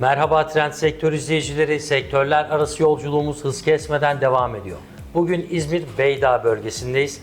Merhaba Trend Sektör izleyicileri. Sektörler arası yolculuğumuz hız kesmeden devam ediyor. Bugün İzmir Beydağ bölgesindeyiz.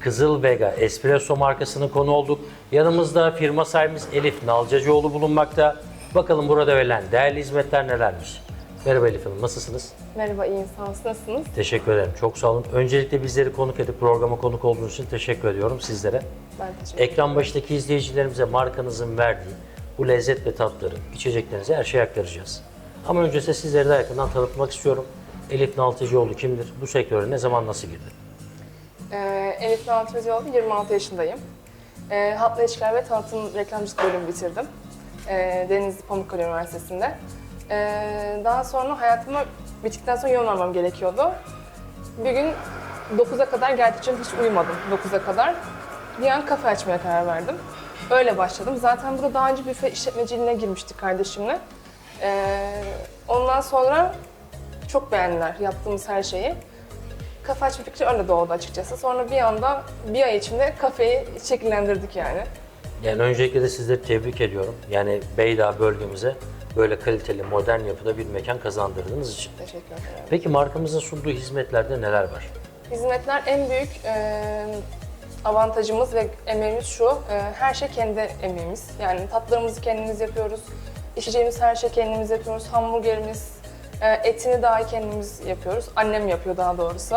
Kızıl Vega Espresso markasının konu olduk. Yanımızda firma sahibimiz Elif Nalcacıoğlu bulunmakta. Bakalım burada verilen değerli hizmetler nelermiş? Merhaba Elif Hanım, nasılsınız? Merhaba, iyi insansınız. Nasılsınız? Teşekkür ederim, çok sağ olun. Öncelikle bizleri konuk edip programa konuk olduğunuz için teşekkür ediyorum sizlere. Ben teşekkür ederim. Ekran başındaki izleyicilerimize markanızın verdiği bu lezzet ve tatları, içeceklerinize her şeyi aktaracağız. Ama öncesinde sizleri de yakından tanıtmak istiyorum. Elif Naltıcıoğlu kimdir? Bu sektöre ne zaman nasıl girdi? Ee, Elif Naltıcıoğlu, 26 yaşındayım. Ee, Hatla İlişkiler ve Tanıtım Reklamcılık bölümü bitirdim. Ee, Denizli Pamukkale Üniversitesi'nde. Ee, daha sonra hayatıma bittikten sonra yoğun almam gerekiyordu. Bir gün 9'a kadar gerçekten hiç uyumadım 9'a kadar. Bir an kafe açmaya karar verdim. Öyle başladım. Zaten burada daha önce büfe işletmeciliğine girmiştik kardeşimle. Ee, ondan sonra çok beğendiler yaptığımız her şeyi. Kafe açma fikri öyle doğdu açıkçası. Sonra bir anda bir ay içinde kafeyi şekillendirdik yani. Yani öncelikle de sizleri tebrik ediyorum. Yani Beydağ bölgemize böyle kaliteli, modern yapıda bir mekan kazandırdığınız için. Teşekkür ederim. Peki markamızın sunduğu hizmetlerde neler var? Hizmetler en büyük e, avantajımız ve emeğimiz şu, e, her şey kendi emeğimiz. Yani tatlarımızı kendimiz yapıyoruz, içeceğimiz her şeyi kendimiz yapıyoruz, hamburgerimiz, e, etini dahi kendimiz yapıyoruz. Annem yapıyor daha doğrusu.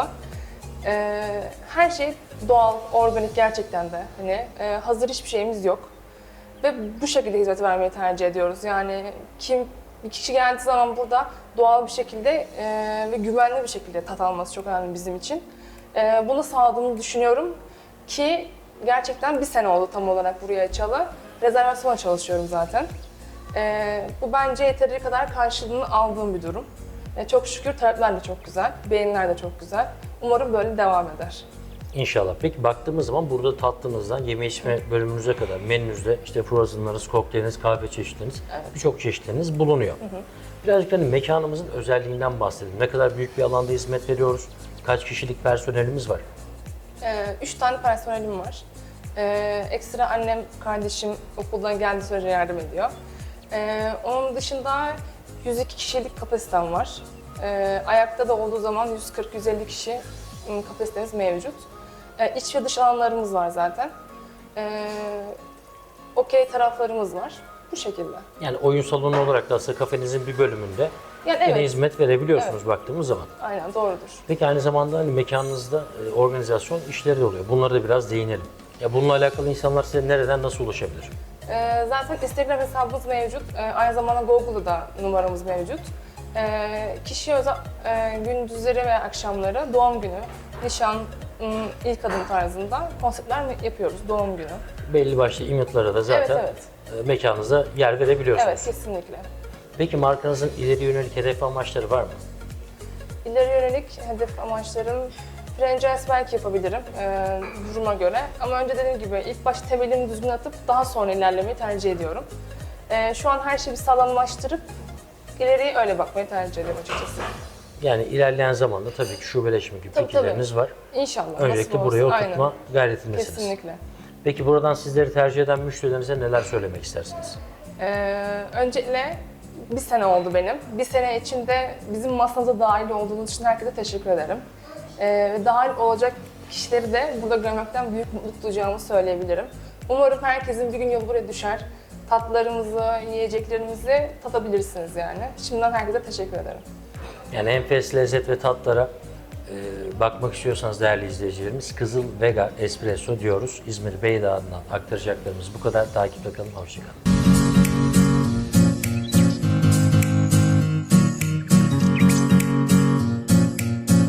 E, her şey doğal, organik gerçekten de. Hani hazır hiçbir şeyimiz yok. Ve bu şekilde hizmet vermeyi tercih ediyoruz. Yani kim bir kişi geldiği zaman burada doğal bir şekilde ve güvenli bir şekilde tat alması çok önemli bizim için. Bunu sağladığımı düşünüyorum ki gerçekten bir sene oldu tam olarak buraya açalı. Rezervasyona çalışıyorum zaten. E, bu bence yeteri kadar karşılığını aldığım bir durum. E, çok şükür talepler de çok güzel, beğeniler de çok güzel. Umarım böyle devam eder. İnşallah. Peki baktığımız zaman burada tatlınızdan yeme içme bölümünüze kadar menünüzde işte frozenlarınız, kokteyliniz, kahve çeşitleriniz, birçok çeşitleriniz bulunuyor. Birazcık hani mekanımızın özelliğinden bahsedelim. Ne kadar büyük bir alanda hizmet veriyoruz? Kaç kişilik personelimiz var? Ee, üç tane personelim var. Ee, ekstra annem, kardeşim okuldan geldiği sürece yardım ediyor. Ee, onun dışında 102 kişilik kapasitem var. Ee, ayakta da olduğu zaman 140-150 kişi ım, kapasitemiz mevcut. Ee, iç ve dış alanlarımız var zaten. Ee, okey taraflarımız var. Bu şekilde. Yani oyun salonu olarak da aslında kafenizin bir bölümünde Yani yine evet, hizmet verebiliyorsunuz baktığımız zaman. aynen doğrudur. Peki aynı zamanda hani mekanınızda e, organizasyon işleri de oluyor. Bunlara da biraz değinelim. Ya bununla alakalı insanlar size nereden nasıl ulaşabilir? Ee, zaten Instagram hesabımız mevcut. Ee, aynı zamanda Google'da da numaramız mevcut. Ee, kişiye özel e, gündüzleri ve akşamları doğum günü, nişan, ım, ilk adım tarzında konseptler yapıyoruz doğum günü. Belli başlı imajlara da zaten Evet, e, mekanınıza yer verebiliyorsunuz. Evet kesinlikle. Peki markanızın ileri yönelik hedef amaçları var mı? İleri yönelik hedef amaçlarım franchise belki yapabilirim e, duruma göre. Ama önce dediğim gibi ilk başta temelini düzgün atıp daha sonra ilerlemeyi tercih ediyorum. E, şu an her şeyi bir sağlamlaştırıp ileriye öyle bakmayı tercih ediyorum açıkçası. Yani ilerleyen zamanda tabii ki şubeleşme gibi Tabii, fikirleriniz var. İnşallah. Öncelikle olsun. buraya Aynen. oturtma gayretindesiniz. Kesinlikle. Peki buradan sizleri tercih eden müşterilerinize neler söylemek istersiniz? Ee, öncelikle bir sene oldu benim. Bir sene içinde bizim masamıza dahil olduğunuz için herkese teşekkür ederim. Ee, dahil olacak kişileri de burada görmekten büyük mutluluk duyacağımı söyleyebilirim. Umarım herkesin bir gün yolu buraya düşer. Tatlarımızı, yiyeceklerimizi tadabilirsiniz yani. Şimdiden herkese teşekkür ederim. Yani enfes lezzet ve tatlara e, bakmak istiyorsanız değerli izleyicilerimiz Kızıl Vega Espresso diyoruz. İzmir Beydağ'ından aktaracaklarımız bu kadar. Takipte kalın, hoşçakalın.